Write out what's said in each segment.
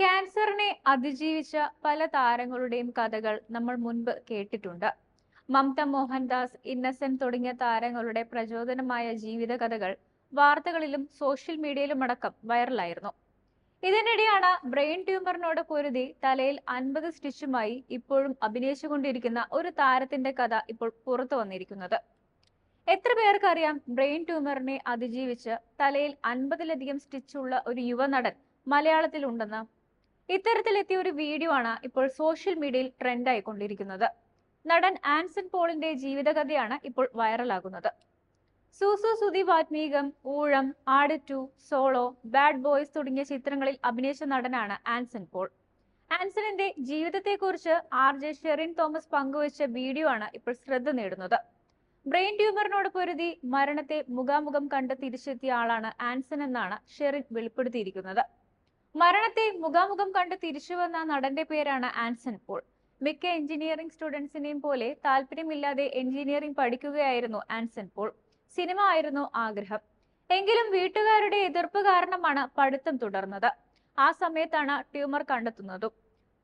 ക്യാൻസറിനെ അതിജീവിച്ച പല താരങ്ങളുടെയും കഥകൾ നമ്മൾ മുൻപ് കേട്ടിട്ടുണ്ട്. മമത മോഹൻദാസ് ഇന്നസെന്റ് തുടങ്ങിയ താരങ്ങളുടെ പ്രചോദനമായ ജീവിത കഥകൾ വാർത്തകളിലും സോഷ്യൽ മീഡിയയിലും അടക്കം വൈറലായിരുന്നു. ഇതിനിടെയാണ് ബ്രെയിൻ ട്യൂമറിനോട് പൊരുതി തലയിൽ അൻപത് സ്റ്റിച്ചുമായി ഇപ്പോഴും അഭിനയിച്ചുകൊണ്ടിരിക്കുന്ന ഒരു താരത്തിന്റെ കഥ ഇപ്പോൾ പുറത്തു വന്നിരിക്കുന്നത്. എത്ര പേർക്കറിയാം ബ്രെയിൻ ട്യൂമറിനെ അതിജീവിച്ച് തലയിൽ അൻപതിലധികം സ്റ്റിച്ചുള്ള ഒരു യുവനടൻ മലയാളത്തിലുണ്ടെന്ന്? ഇത്തരത്തിലെത്തിയ ഒരു വീഡിയോ ആണ് ഇപ്പോൾ സോഷ്യൽ മീഡിയയിൽ ട്രെൻഡ് ആയിക്കൊണ്ടിരിക്കുന്നത്. നടൻ ആൻസൺ പോളിന്റെ ജീവിതകഥയാണ് ഇപ്പോൾ വൈറലാകുന്നത് സൂസു സുതി വാത്മീകം ഊഴം ആട് ടു സോളോ ബാഡ് ബോയ്സ് തുടങ്ങിയ ചിത്രങ്ങളിൽ അഭിനയിച്ച നടനാണ് ആൻസൺ പോൾ. ആൻസണിന്റെ ജീവിതത്തെക്കുറിച്ച് ആർ ജെ ഷെറിൻ തോമസ് പങ്കുവച്ച വീഡിയോ ആണ് ഇപ്പോൾ ശ്രദ്ധ നേടുന്നത്. ബ്രെയിൻ ട്യൂമറിനോട് പൊരുതി മരണത്തെ മുഖാമുഖം കണ്ട് തിരിച്ചെത്തിയ ആളാണ് ആൻസൺ എന്നാണ് ഷെറിൻ വെളിപ്പെടുത്തിയിരിക്കുന്നത്. മരണത്തെ മുഖാമുഖം കണ്ട് തിരിച്ചു വന്ന നടന്റെ പേരാണ് ആൻസൺ പോൾ. മിക്ക എഞ്ചിനീയറിംഗ് സ്റ്റുഡൻസിനെയും പോലെ താല്പര്യമില്ലാതെ എഞ്ചിനീയറിംഗ് പഠിക്കുകയായിരുന്നു ആൻസൺ പോൾ. സിനിമ ആയിരുന്നു ആഗ്രഹം. എങ്കിലും വീട്ടുകാരുടെ എതിർപ്പ് കാരണമാണ് പഠിത്തം തുടർന്നത്. ആ സമയത്താണ് ട്യൂമർ കണ്ടെത്തുന്നതും.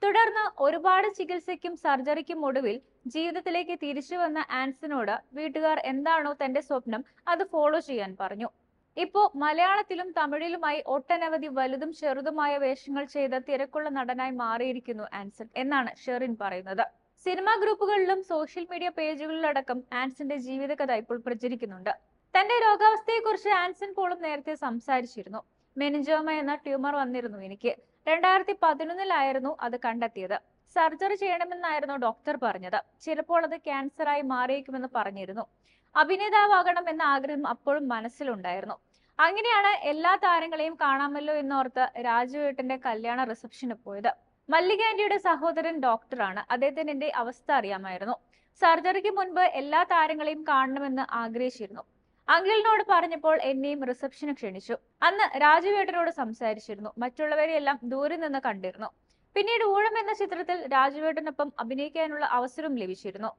തുടർന്ന് ഒരുപാട് ചികിത്സയ്ക്കും സർജറിക്കും ഒടുവിൽ ജീവിതത്തിലേക്ക് തിരിച്ചു വന്ന ആൻസനോട് വീട്ടുകാർ എന്താണോ തന്റെ സ്വപ്നം അത് ഫോളോ ചെയ്യാൻ പറഞ്ഞു. ഇപ്പോ മലയാളത്തിലും തമിഴിലുമായി ഒട്ടനവധി വലുതും ചെറുതുമായ വേഷങ്ങൾ ചെയ്ത തിരക്കുള്ള നടനായി മാറിയിരിക്കുന്നു ആൻസൺ എന്നാണ് ഷെറിൻ പറയുന്നത്. സിനിമാ ഗ്രൂപ്പുകളിലും സോഷ്യൽ മീഡിയ പേജുകളിലടക്കം ആൻസന്റെ ജീവിതകഥ ഇപ്പോൾ പ്രചരിക്കുന്നുണ്ട്. തന്റെ രോഗാവസ്ഥയെക്കുറിച്ച് ആൻസൺ പോളും നേരത്തെ സംസാരിച്ചിരുന്നു. മെനിഞ്ചോമ എന്ന ട്യൂമർ വന്നിരുന്നു എനിക്ക്. രണ്ടായിരത്തി പതിനൊന്നിലായിരുന്നു അത് കണ്ടെത്തിയത്. സർജറി ചെയ്യണമെന്നായിരുന്നു ഡോക്ടർ പറഞ്ഞത്. ചിലപ്പോൾ അത് ക്യാൻസറായി മാറിയേക്കുമെന്ന് പറഞ്ഞിരുന്നു. അഭിനേതാവാകണം എന്ന ആഗ്രഹം അപ്പോഴും മനസ്സിലുണ്ടായിരുന്നു. അങ്ങനെയാണ് എല്ലാ താരങ്ങളെയും കാണാമല്ലോ എന്നോർത്ത് രാജുവേട്ടന്റെ കല്യാണ റിസപ്ഷന് പോയത്. മല്ലിക ആന്റിയുടെ സഹോദരൻ ഡോക്ടറാണ്. അദ്ദേഹത്തിന് എന്റെ അവസ്ഥ അറിയാമായിരുന്നു. സർജറിക്ക് മുൻപ് എല്ലാ താരങ്ങളെയും കാണണമെന്ന് ആഗ്രഹിച്ചിരുന്നു. അങ്കിളിനോട് പറഞ്ഞപ്പോൾ എന്നെയും റിസപ്ഷന് ക്ഷണിച്ചു. അന്ന് രാജുവേട്ടനോട് സംസാരിച്ചിരുന്നു. മറ്റുള്ളവരെയെല്ലാം ദൂരെ നിന്ന് കണ്ടിരുന്നു. പിന്നീട് ഊഴം എന്ന ചിത്രത്തിൽ രാജുവേട്ടനൊപ്പം അഭിനയിക്കാനുള്ള അവസരം ലഭിച്ചിരുന്നു.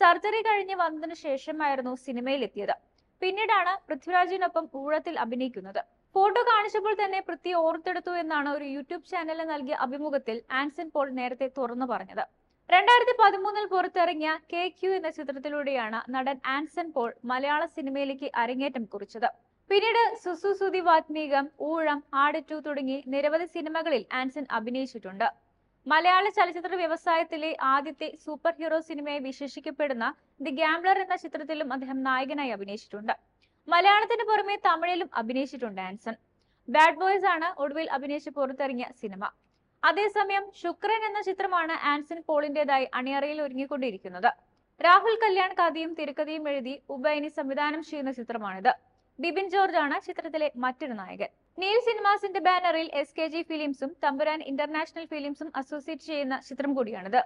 സർജറി കഴിഞ്ഞ് വന്നതിനു ശേഷമായിരുന്നു സിനിമയിൽ എത്തിയത് പിന്നീടാണ് പൃഥ്വിരാജിനൊപ്പം ഊഴത്തിൽ അഭിനയിക്കുന്നത്. ഫോട്ടോ കാണിച്ചപ്പോൾ തന്നെ പൃഥ്വി ഓർത്തെടുത്തു എന്നാണ് ഒരു യൂട്യൂബ് ചാനലിന് നൽകിയ അഭിമുഖത്തിൽ ആൻസൺ പോൾ നേരത്തെ തുറന്നു പറഞ്ഞത്. രണ്ടായിരത്തി പതിമൂന്നിൽ പുറത്തിറങ്ങിയ കെ ക്യു എന്ന ചിത്രത്തിലൂടെയാണ് നടൻ ആൻസൺ പോൾ മലയാള സിനിമയിലേക്ക് അരങ്ങേറ്റം കുറിച്ചത്. പിന്നീട് സുസുസുതി വാത്മീകം ഊഴം ആട് ടു തുടങ്ങി നിരവധി സിനിമകളിൽ ആൻസൺ അഭിനയിച്ചിട്ടുണ്ട്. മലയാള ചലച്ചിത്ര വ്യവസായത്തിലെ ആദ്യത്തെ സൂപ്പർ ഹീറോ സിനിമയെ വിശേഷിക്കപ്പെടുന്ന ദി ഗാംബ്ലർ എന്ന ചിത്രത്തിലും അദ്ദേഹം നായകനായി അഭിനയിച്ചിട്ടുണ്ട്. മലയാളത്തിന് പുറമെ തമിഴിലും അഭിനയിച്ചിട്ടുണ്ട് ആൻസൺ. ബാഡ് ബോയ്സ് ആണ് ഒടുവിൽ അഭിനയിച്ച് പുറത്തിറങ്ങിയ സിനിമ. അതേസമയം ശുക്രൻ എന്ന ചിത്രമാണ് ആൻസൺ പോളിന്റേതായി അണിയറയിൽ ഒരുങ്ങിക്കൊണ്ടിരിക്കുന്നത്. രാഹുൽ കല്യാൺ കഥയും തിരക്കഥയും എഴുതി ഉബൈനി സംവിധാനം ചെയ്യുന്ന ചിത്രമാണിത്. ബിബിൻ ജോർജ് ആണ് ചിത്രത്തിലെ മറ്റൊരു നായകൻ. നീൽ സിനിമാസിന്റെ ബാനറിൽ എസ് കെ ജി ഫിലിംസും തമ്പുരാൻ ഇന്റർനാഷണൽ ഫിലിംസും അസോസിയേറ്റ് ചെയ്യുന്ന ചിത്രം കൂടിയാണിത്.